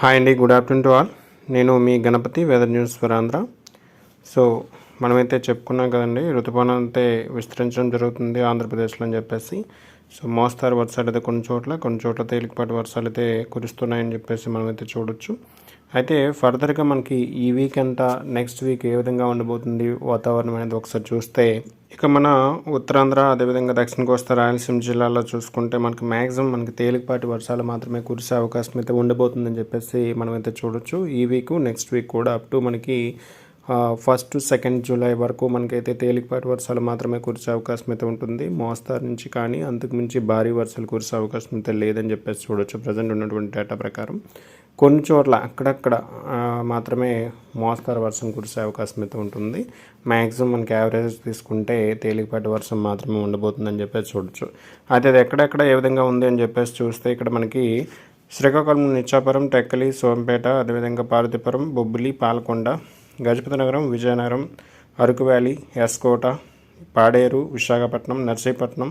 Hi అండి good afternoon to all నేను మీ Ganapathi weather news for Andhra so మనమైతే చెప్పుకున్నాం కదండి ఋతుపవనం అయితే విస్తరించడం జరుగుతుంది ఆంధ్రప్రదేశ్లో అని చెప్పేసి. సో మోస్తారు వర్షాలు అయితే కొన్ని చోట్ల కొన్ని చోట్ల తేలికపాటి వర్షాలు అయితే కురుస్తున్నాయని చెప్పేసి మనమైతే చూడొచ్చు. అయితే ఫర్దర్గా మనకి ఈ వీక్ అంతా నెక్స్ట్ వీక్ ఏ విధంగా ఉండబోతుంది వాతావరణం అనేది ఒకసారి చూస్తే ఇక మన ఉత్తరాంధ్ర అదేవిధంగా దక్షిణ కోస్తా రాయలసీమ జిల్లాలో చూసుకుంటే మనకి మ్యాక్సిమం మనకి తేలికపాటి వర్షాలు మాత్రమే కురిసే అవకాశం అయితే ఉండబోతుందని చెప్పేసి మనమైతే చూడొచ్చు. ఈ వీక్ నెక్స్ట్ వీక్ కూడా అప్ టు మనకి ఫస్ట్ సెకండ్ జూలై వరకు మనకైతే తేలికపాటి వర్షాలు మాత్రమే కురిసే అవకాశం అయితే ఉంటుంది. మోస్తారు నుంచి కానీ అంతకుమించి భారీ వర్షాలు కురిసే అవకాశం అయితే లేదని చెప్పేసి చూడొచ్చు. ప్రజెంట్ ఉన్నటువంటి డేటా ప్రకారం కొన్ని చోట్ల అక్కడక్కడ మాత్రమే మోస్తారు వర్షం కురిసే అవకాశం అయితే ఉంటుంది. మ్యాక్సిమం మనకి యావరేజ్ తీసుకుంటే తేలికపాటి వర్షం మాత్రమే ఉండబోతుందని చెప్పేసి చూడొచ్చు. అయితే అది ఎక్కడెక్కడ ఏ విధంగా ఉంది అని చెప్పేసి చూస్తే ఇక్కడ మనకి శ్రీకాకుళం నిచ్చాపురం టెక్కలి సోంపేట అదేవిధంగా పార్వతీపురం బొబ్బిలి పాలకొండ గజపతి నగరం విజయనగరం అరకు వ్యాలీ ఎస్కోట పాడేరు విశాఖపట్నం నర్సీపట్నం.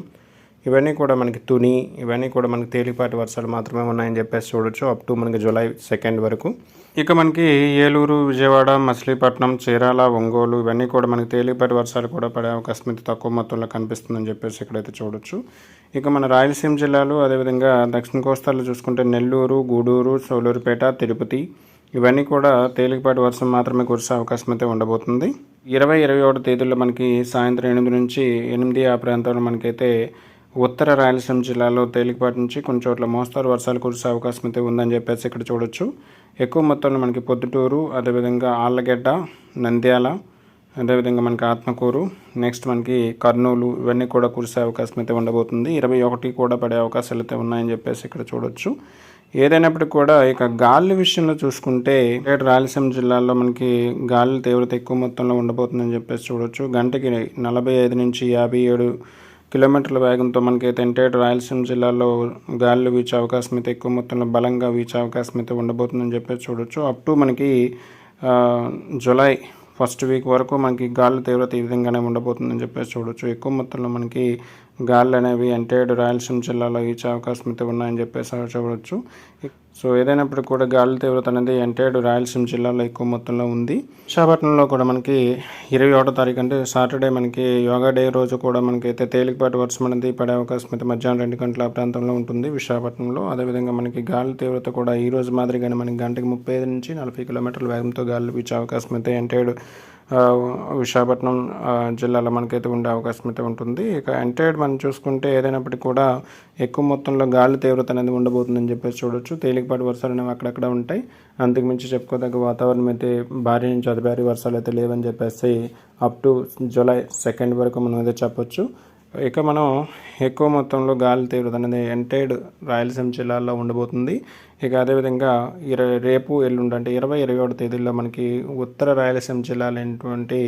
ఇవన్నీ కూడా మనకి తుని ఇవన్నీ కూడా మనకి తేలిపాటి వర్షాలు మాత్రమే ఉన్నాయని చెప్పేసి చూడొచ్చు. అప్ టు మనకి జూలై సెకండ్ వరకు. ఇక మనకి ఏలూరు విజయవాడ మచిలీపట్నం చీరాల ఒంగోలు ఇవన్నీ కూడా మనకి తేలిపాటి వర్షాలు కూడా పడే అవకాశం అయితే తక్కువ మొత్తంలో కనిపిస్తుందని చెప్పేసి ఇక్కడైతే చూడొచ్చు. ఇక మన రాయలసీమ జిల్లాలు అదేవిధంగా దక్షిణ కోస్తాలో చూసుకుంటే నెల్లూరు గూడూరు సోలూరుపేట తిరుపతి ఇవన్నీ కూడా తేలికపాటి వర్షం మాత్రమే కురిసే అవకాశం అయితే ఉండబోతుంది. ఇరవై ఇరవై ఒకటి తేదీల్లో మనకి సాయంత్రం ఎనిమిది నుంచి ఎనిమిది ఆ ప్రాంతంలో మనకైతే ఉత్తర రాయలసీమ జిల్లాలో తేలికపాటి నుంచి కొన్ని చోట్ల మోస్తారు వర్షాలు కురిసే అవకాశం అయితే ఉందని చెప్పేసి ఇక్కడ చూడొచ్చు. ఎక్కువ మొత్తంలో మనకి పొద్దుటూరు అదేవిధంగా ఆళ్ళగడ్డ నంద్యాల అదేవిధంగా మనకి ఆత్మకూరు నెక్స్ట్ మనకి కర్నూలు ఇవన్నీ కూడా కురిసే అవకాశం అయితే ఉండబోతుంది. ఇరవై ఒకటి కూడా పడే అవకాశాలు అయితే ఉన్నాయని చెప్పేసి ఇక్కడ చూడొచ్చు. ఏదైనప్పటికీ కూడా ఇక గాలి విషయంలో చూసుకుంటే రాయలసీమ జిల్లాలో మనకి గాలి తీవ్రత ఎక్కువ మొత్తంలో ఉండబోతుందని చెప్పేసి చూడొచ్చు. గంటకి నలభై ఐదు నుంచి యాభై ఏడు కిలోమీటర్ల వేగంతో మనకైతే ఎంటైర్ రాయలసీమ జిల్లాలో గాలులు వీచే అవకాశం అయితే ఎక్కువ మొత్తంలో బలంగా వీచే అవకాశం అయితే ఉండబోతుందని చెప్పేసి చూడొచ్చు. అప్ టు మనకి జూలై ఫస్ట్ వీక్ వరకు మనకి గాలి తీవ్రత ఈ విధంగానే ఉండబోతుందని చెప్పేసి చూడొచ్చు. ఎక్కువ మొత్తంలో మనకి గాలులు అనేవి అంటే రాయలసీమ జిల్లాలో ఇచ్చే అవకాశం అయితే ఉన్నాయని చెప్పేసి చూడవచ్చు సో ఏదైనప్పుడు కూడా గాలి తీవ్రత అనేది ఎంటైర్డ్ రాయలసీమ జిల్లాలో ఎక్కువ మొత్తంలో ఉంది. విశాఖపట్నంలో కూడా మనకి ఇరవై ఒకటో తారీఖు అంటే సాటర్డే మనకి యోగా డే రోజు కూడా మనకైతే తేలికపాటి వర్షం అనేది పడే అవకాశం అయితే మధ్యాహ్నం రెండు గంటల ఆ ప్రాంతంలో ఉంటుంది విశాఖపట్నంలో. అదేవిధంగా మనకి గాలి తీవ్రత కూడా ఈ రోజు మాదిరిగానే మనకి గంటకి ముప్పై ఐదు నుంచి నలభై కిలోమీటర్ల వేగంతో గాలి వీచే అవకాశం అయితే ఎంటైర్డ్ విశాఖపట్నం జిల్లాలో మనకైతే ఉండే అవకాశం అయితే ఉంటుంది. ఇక ఎంటైర్డ్ మనం చూసుకుంటే ఏదైనప్పటికీ కూడా ఎక్కువ మొత్తంలో గాలి తీవ్రత అనేది ఉండబోతుందని చెప్పేసి చూడొచ్చు. తేలికపాటి వర్షాలు అనేవి అక్కడక్కడ ఉంటాయి. అంతకుమించి చెప్పుకోదగ్గ వాతావరణం అయితే భారీ నుంచి అతి భారీ వర్షాలు అయితే లేవని చెప్పేసి అప్ టు జూలై సెకండ్ వరకు మనం అయితే చెప్పొచ్చు. ఇక మనం ఎక్కువ మొత్తంలో గాలి తీవ్రత అనేది ఎంటైడ్ రాయలసీమ జిల్లాలో ఉండబోతుంది. ఇక అదేవిధంగా ఇరవై రేపు ఎల్లుండి అంటే ఇరవై ఇరవై ఒకటి తేదీల్లో మనకి ఉత్తర రాయలసీమ జిల్లాలైనటువంటి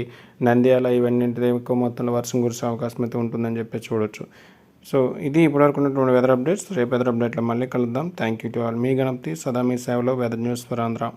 నంద్యాల ఇవన్నీ ఎక్కువ మొత్తంలో వర్షం కురిసే అవకాశం అయితే ఉంటుందని చెప్పి చూడొచ్చు. సో ఇది ఇప్పటివరకు ఉన్నటువంటి వెదర్ అప్డేట్స్ రేపు వెదర్ అప్డేట్లో మళ్ళీ కలుద్దాం. థ్యాంక్ యూ టు ఆల్ మీ గణపతి సదా మీ సేవలో వెదర్ న్యూస్ ఫర్ ఆంధ్ర